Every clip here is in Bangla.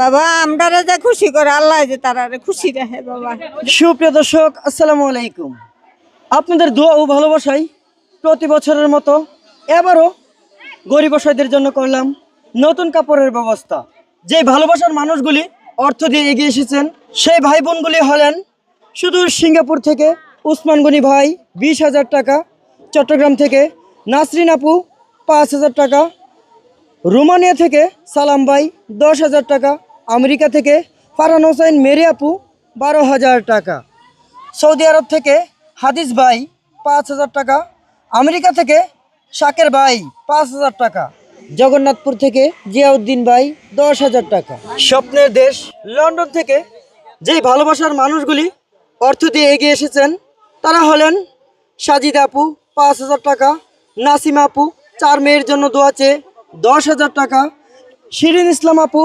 বাবা আমরা যে খুশি করে, আল্লাহ যে তারা খুশি রাখে বাবা। সুপ্রিয় দর্শক, আসসালামু আলাইকুম। আপনাদের দোয়া ও ভালোবাসাই প্রতি বছরের মতো এবারও গরিব অসহায়দের জন্য করলাম নতুন কাপড়ের ব্যবস্থা। যে ভালোবাসার মানুষগুলি অর্থ দিয়ে এগিয়ে এসেছেন, সেই ভাই বোনগুলি হলেন সুদূর সিঙ্গাপুর থেকে উসমান গনি ভাই, বিশ হাজার টাকা, চট্টগ্রাম থেকে নাসরিন আপু, পাঁচ হাজার টাকা রোমানিয়া থেকে সালাম ভাই দশ হাজার টাকা, আমেরিকা থেকে ফারহান হোসাইন মেরি আপু বারো হাজার টাকা। সৌদি আরব থেকে হাদিস ভাই পাঁচ হাজার টাকা, আমেরিকা থেকে শাকের ভাই পাঁচ হাজার টাকা, জগন্নাথপুর থেকে জিয়াউদ্দিন ভাই দশ হাজার টাকা। স্বপ্নের দেশ লন্ডন থেকে যেই ভালোবাসার মানুষগুলি অর্থ দিয়ে এগিয়ে এসেছেন, তারা হলেন সাজিদ আপু পাঁচ হাজার টাকা, নাসিম আপু, চার মেয়ের জন্য দোয়া চেয়ে দশ হাজার টাকা, শিরিন ইসলাম আপু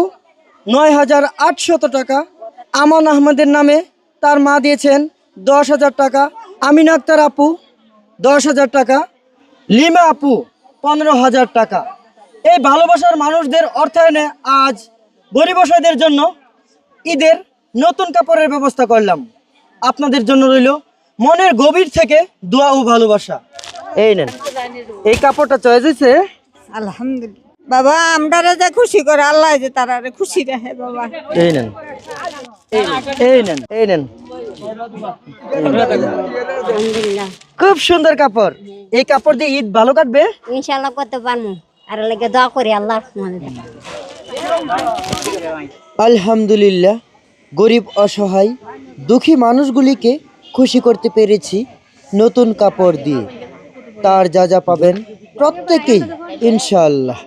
নয় হাজার আটশত টাকা, আমান আহমদের নামে তার মা দিয়েছেন দশ হাজার টাকা, আমিন আক্তার আপু দশ হাজার টাকা, লিমা আপু পনেরো হাজার টাকা। এই ভালোবাসার মানুষদের অর্থায়নে আজ গরিব অসহায়দের জন্য ঈদের নতুন কাপড়ের ব্যবস্থা করলাম। আপনাদের জন্য রইল মনের গভীর থেকে দোয়া ও ভালোবাসা। এই নেন। এই কাপড়টা চয়েস হয়েছে আলহামদুলিল্লাহ। বাবা আমরা যে খুশি করে আল্লাহ যে তারা খুশি রাখে বাবা। এই নেন। এই নেন এই নেন। খুব সুন্দর কাপড়। এই কাপড় দিয়ে ঈদ ভালো কাটবে? ইনশাল্লাহ করতে পারব আর লাগে দোয়া করি আল্লাহ আলহামদুলিল্লাহ গরিব অসহায় দুঃখী মানুষগুলিকে খুশি করতে পেরেছি নতুন কাপড় দিয়ে। তার যা যা পাবেন প্রত্যেকেই ইনশাআল্লাহ।